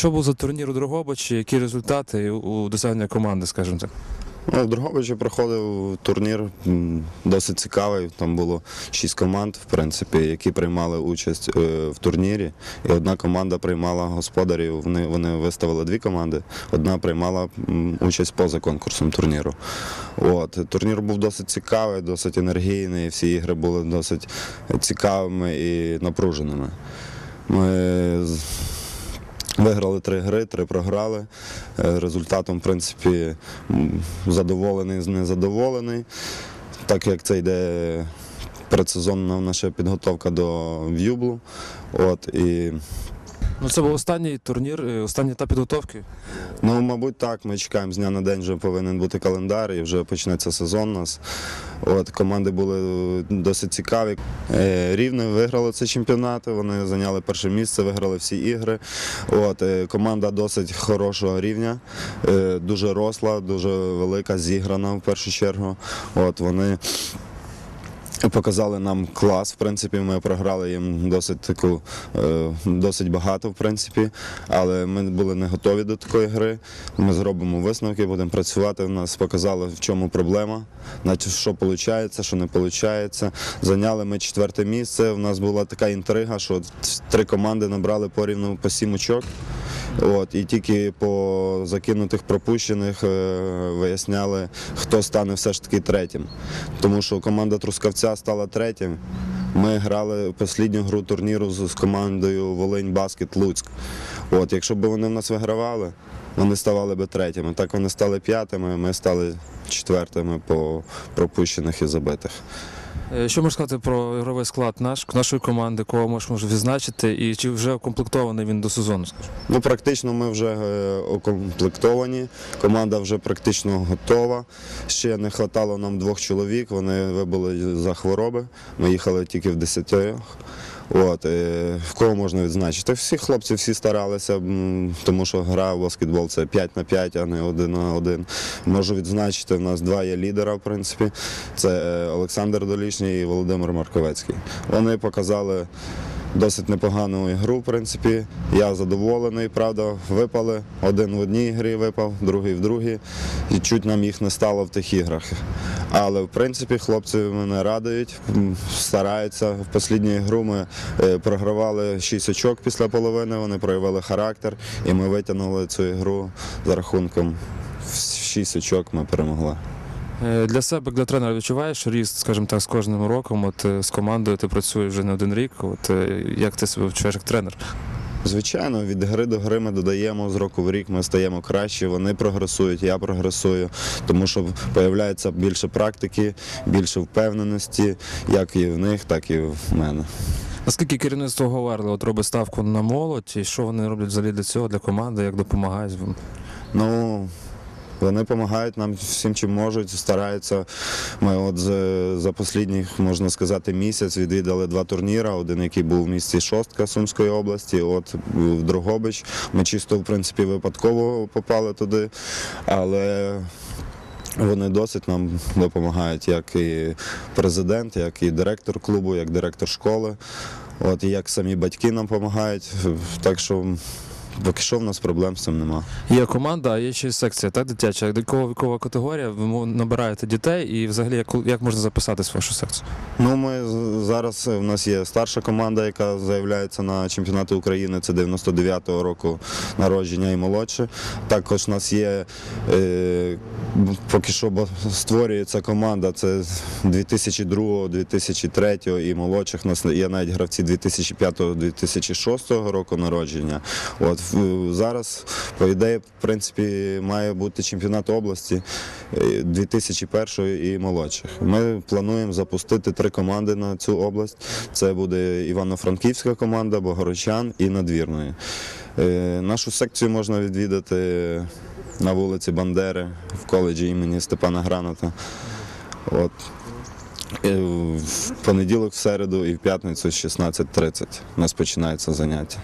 Що був за турнір у Дрогобичі, які результати у досягнення команди, скажімо так? Ну, в Дрогобичі проходив турнір досить цікавий. Там було шість команд, в принципі, які приймали участь е, в турнірі. І одна команда приймала господарів. Вони, вони виставили дві команди. Одна приймала участь поза конкурсом турніру. От. Турнір був досить цікавий, досить енергійний. Всі ігри були досить цікавими і напруженими. Ми Виграли три гри, три програли. Е, Результатом, в принципі, задоволений, незадоволений. Так як це йде предсезонна наша підготовка до в'юблу. От, і, Ну це був останній турнір, е, останній етап підготовки. ну, мабуть, так, ми чекаємо з дня на день, вже повинен бути календар і вже почнеться сезон у нас. От, команди були досить цікаві. Е, Рівне виграли цей чемпіонат, вони зайняли перше місце, виграли всі ігри. От, е, команда досить хорошого рівня, е, дуже росла, дуже велика, зіграна в першу чергу. От, вони Показали нам клас, в принципі, ми програли їм досить таку е, досить багато, в принципі, але ми були не готові до такої гри. Ми зробимо висновки, будемо працювати. Нас показали, в чому проблема, значить, що виходить, що не виходить. Зайняли ми четверте місце. У нас була така інтрига, що три команди набрали порівну по сім очок. От, і тільки по закинутих пропущених е, виясняли, хто стане все ж таки третім. Тому що команда Трускавця стала третім. Ми грали останню гру турніру з, командою Волинь Баскет Луцьк. От, якщо б вони в нас вигравали, вони ставали би третіми. Так вони стали п'ятими, ми стали четвертими по пропущених і забитих. Е, Що можна сказати про ігровий склад наш, нашої команди, кого можемо відзначити, і чи вже укомплектований він до сезону? Ну, практично ми вже е, укомплектовані, команда вже практично готова. Ще не вистачало нам двох чоловік, вони вибули за хвороби. Ми їхали тільки в десятьох. От, е, кого можна відзначити? Всі хлопці всі старалися, тому що гра в баскетбол це 5 на 5, а не 1 на 1. Можу відзначити, в нас два є лідера, в принципі. Це е, Олександр Долішній і Володимир Марковецький. Вони показали досить непогану ігру, в принципі. Я задоволений, правда, випали. Один в одній грі випав, другий в другій. І чуть нам їх не стало в тих іграх. Але в принципі хлопці мене радують, стараються. В останню гру ми е, програвали 6 очок після половини, вони проявили характер, і ми витягнули цю ігру за рахунком. в 6 очок ми перемогли. Е, Для себе, для тренера, відчуваєш ріст, скажімо так, з кожним роком. От е, з командою ти працюєш вже не один рік. От е, як ти себе відчуваєш як тренер? Звичайно, від гри до гри ми додаємо з року в рік, ми стаємо краще, вони прогресують, я прогресую, тому що з'являється більше практики, більше впевненості, як і в них, так і в мене. Наскільки керівництво говорило, от робить ставку на молодь, і що вони роблять взагалі для цього, для команди, як допомагають вам? Ну, вони допомагають нам всім, чим можуть, стараються. Ми от за, останніх, можна сказати, місяць відвідали два турніри. Один, який був в місті Шостка Сумської області, от в Дрогобич. Ми чисто, в принципі, випадково попали туди. Але вони досить нам допомагають, як і президент, як і директор клубу, як директор школи. От, як самі батьки нам допомагають. Так що поки що в нас проблем з цим немає. Є команда, а є ще й секція, так, дитяча. До якого вікова категорія? Ви набираєте дітей і взагалі як, як можна записатись в вашу секцію? Ну, ми зараз в нас є старша команда, яка заявляється на чемпіонати України. Це 99-го року народження і молодше. Також у нас є е, поки що створюється команда. Це 2002, 2003 і молодших. У нас є навіть гравці 2005-2006 року народження. От в- зараз, по ідеї, в принципі, має бути чемпіонат області е, 2001 і молодших. Ми плануємо запустити три команди на цю область. Це буде Івано-Франківська команда, Богородчан і Надвірної. Е, Нашу секцію можна відвідати на вулиці Бандери в коледжі імені Степана Граната. От. Е, В понеділок, в середу і в п'ятницю з 16.30 у нас починається заняття.